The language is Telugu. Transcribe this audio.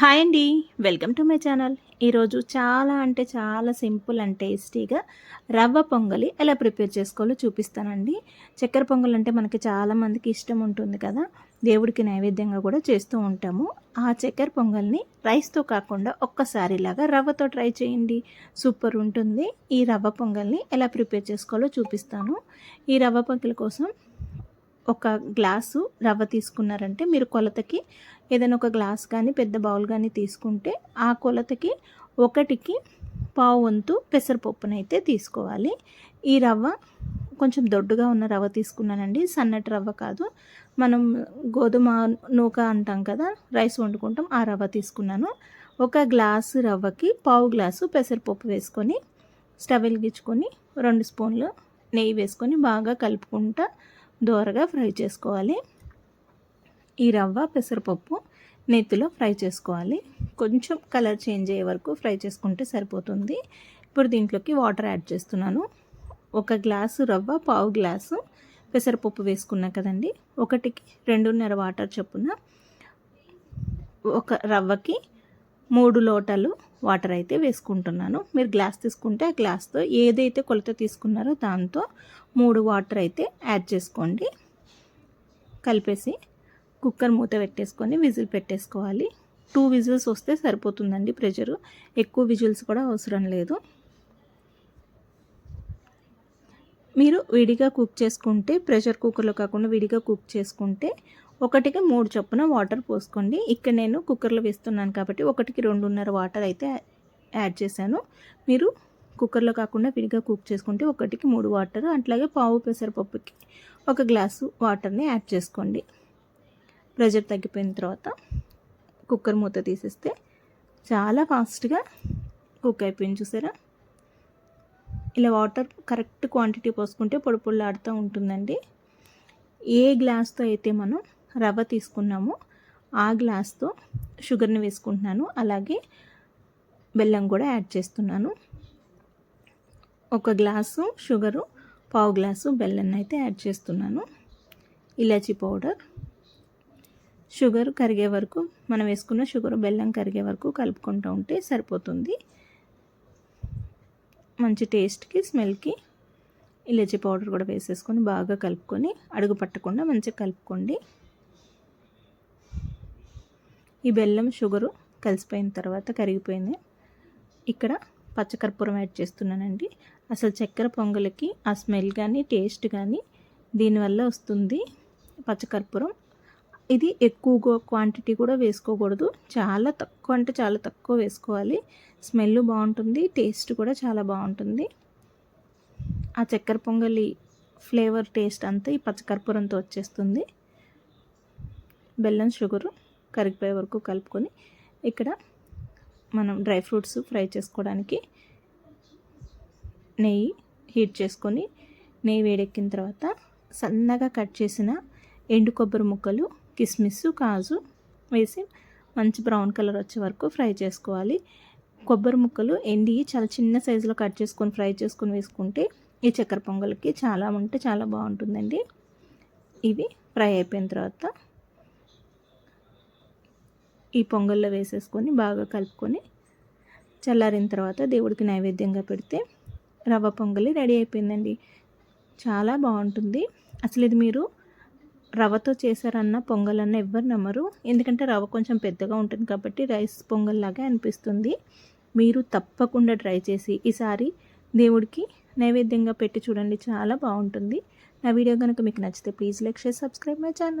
హాయ్ అండి. Welcome to my channel. ఈరోజు చాలా అంటే చాలా సింపుల్ అండ్ టేస్టీగా రవ్వ పొంగలి ఎలా ప్రిపేర్ చేసుకోవాలో చూపిస్తానండి. చక్కెర పొంగల్ అంటే మనకి చాలామందికి ఇష్టం ఉంటుంది కదా. దేవుడికి నైవేద్యంగా కూడా చేస్తూ ఉంటాము. ఆ చక్కెర పొంగల్ని రైస్తో కాకుండా ఒక్కసారిలాగా రవ్వతో ట్రై చేయండి. సూపర్ ఉంటుంది. ఈ రవ్వ పొంగల్ని ఎలా ప్రిపేర్ చేసుకోవాలో చూపిస్తాను. ఈ రవ్వ పొంగల్ కోసం ఒక గ్లాసు రవ్వ తీసుకున్నారంటే మీరు కొలతకి ఏదైనా ఒక గ్లాస్ కానీ పెద్ద బౌల్ కానీ తీసుకుంటే ఆ కొలతకి ఒకటికి పావు వంతు పెసరపప్పునైతే తీసుకోవాలి. ఈ రవ్వ కొంచెం దొడ్డుగా ఉన్న రవ్వ తీసుకున్నానండి. సన్నటి రవ్వ కాదు. మనం గోధుమ నూక అంటాం కదా రైస్ వండుకుంటాం ఆ రవ్వ తీసుకున్నాను. ఒక గ్లాసు రవ్వకి పావు గ్లాసు పెసరపప్పు వేసుకొని స్టవ్ వెలిగించుకొని రెండు స్పూన్లు నెయ్యి వేసుకొని బాగా కలుపుకుంటా దోరగా ఫ్రై చేసుకోవాలి. ఈ రవ్వ పెసరపప్పు నెత్తిలో ఫ్రై చేసుకోవాలి. కొంచెం కలర్ చేంజ్ అయ్యే వరకు ఫ్రై చేసుకుంటే సరిపోతుంది. ఇప్పుడు దీంట్లోకి వాటర్ యాడ్ చేస్తున్నాను. ఒక గ్లాసు రవ్వ పావు గ్లాసు పెసరపప్పు వేసుకున్నా కదండి. ఒకటికి రెండున్నర వాటర్ చొప్పున ఒక రవ్వకి మూడు లోటలు వాటర్ అయితే వేసుకుంటున్నాను. మీరు గ్లాస్ తీసుకుంటే ఆ గ్లాస్తో ఏదైతే కొలత తీసుకున్నారో దాంతో మూడు వాటర్ అయితే యాడ్ చేసుకోండి. కలిపేసి కుక్కర్ మూత పెట్టేసుకొని విజిల్ పెట్టేసుకోవాలి. టూ విజిల్స్ వస్తే సరిపోతుందండి ప్రెషరు. ఎక్కువ విజిల్స్ కూడా అవసరం లేదు. మీరు విడిగా కుక్ చేసుకుంటే ప్రెషర్ కుక్కర్లో కాకుండా విడిగా కుక్ చేసుకుంటే ఒకటికి మూడు చొప్పున వాటర్ పోసుకోండి. ఇక్కడ నేను కుక్కర్లో వేస్తున్నాను కాబట్టి ఒకటికి రెండున్నర వాటర్ అయితే యాడ్ చేశాను. మీరు కుక్కర్లో కాకుండా విడిగా కుక్ చేసుకుంటే ఒకటికి మూడు వాటర్ అట్లాగే పావు పెసరపప్పుకి ఒక గ్లాసు వాటర్ని యాడ్ చేసుకోండి. ప్రెషర్ తగ్గిపోయిన తర్వాత కుక్కర్ మూత తీసేస్తే చాలా ఫాస్ట్గా కుక్ అయిపోయింది చూసారా? ఇలా వాటర్ కరెక్ట్ క్వాంటిటీ పోసుకుంటే పొడి పొడిలాడుతూ ఉంటుందండి. ఏ గ్లాస్తో అయితే మనం రవ్వ తీసుకున్నాము. ఆ గ్లాస్తో షుగర్ని వేసుకుంటున్నాను. అలాగే బెల్లం కూడా యాడ్ చేస్తున్నాను. ఒక గ్లాసు షుగరు పావు గ్లాసు బెల్లం అయితే యాడ్ చేస్తున్నాను. ఇలాచీ పౌడర్. షుగర్ కరిగే వరకు మనం వేసుకున్న షుగర్ బెల్లం కరిగే వరకు కలుపుకుంటూ ఉంటే సరిపోతుంది. మంచి టేస్ట్కి స్మెల్కి ఇలాచీ పౌడర్ కూడా వేసేసుకొని బాగా కలుపుకొని అడుగు పట్టకుండా మంచిగా కలుపుకోండి. ఈ బెల్లం షుగరు కలిసిపోయిన తర్వాత కరిగిపోయింది. ఇక్కడ పచ్చకర్పూరం యాడ్ చేస్తున్నానండి. అసలు చక్కెర పొంగలికి ఆ స్మెల్ కానీ టేస్ట్ కానీ దీనివల్ల వస్తుంది పచ్చకర్పూరం. ఇది ఎక్కువ క్వాంటిటీ కూడా వేసుకోకూడదు. చాలా తక్కువ అంటే చాలా తక్కువ వేసుకోవాలి. స్మెల్ బాగుంటుంది టేస్ట్ కూడా చాలా బాగుంటుంది. ఆ చక్కెర పొంగలి ఫ్లేవర్ టేస్ట్ అంతా ఈ పచ్చకర్పూరంతో వచ్చేస్తుంది. బెల్లం షుగరు కరిగిపోయే వరకు కలుపుకొని ఇక్కడ మనం డ్రై ఫ్రూట్స్ ఫ్రై చేసుకోవడానికి నెయ్యి హీట్ చేసుకొని నెయ్యి వేడెక్కిన తర్వాత సన్నగా కట్ చేసిన ఎండు కొబ్బరి ముక్కలు కిస్మిస్ కాజు వేసి మంచి బ్రౌన్ కలర్ వచ్చే వరకు ఫ్రై చేసుకోవాలి. కొబ్బరి ముక్కలు ఎండి చాలా చిన్న సైజులో కట్ చేసుకొని ఫ్రై చేసుకొని వేసుకుంటే ఈ చక్కెర పొంగల్కి చాలా ఉంటే చాలా బాగుంటుందండి. ఇవి ఫ్రై అయిపోయిన తర్వాత ఈ పొంగల్లో వేసేసుకొని బాగా కలుపుకొని చల్లారిన తర్వాత దేవుడికి నైవేద్యంగా పెడితే రవ్వ పొంగలి రెడీ అయిపోయిందండి. చాలా బాగుంటుంది. అసలు ఇది మీరు రవ్వతో చేశారన్న పొంగలన్న ఎవ్వరు నమ్మరు. ఎందుకంటే రవ్వ కొంచెం పెద్దగా ఉంటుంది కాబట్టి రైస్ పొంగల్ లాగా అనిపిస్తుంది. మీరు తప్పకుండా ట్రై చేసి ఈసారి దేవుడికి నైవేద్యంగా పెట్టి చూడండి. చాలా బాగుంటుంది. నా వీడియో కనుక మీకు నచ్చితే please like share subscribe my channel.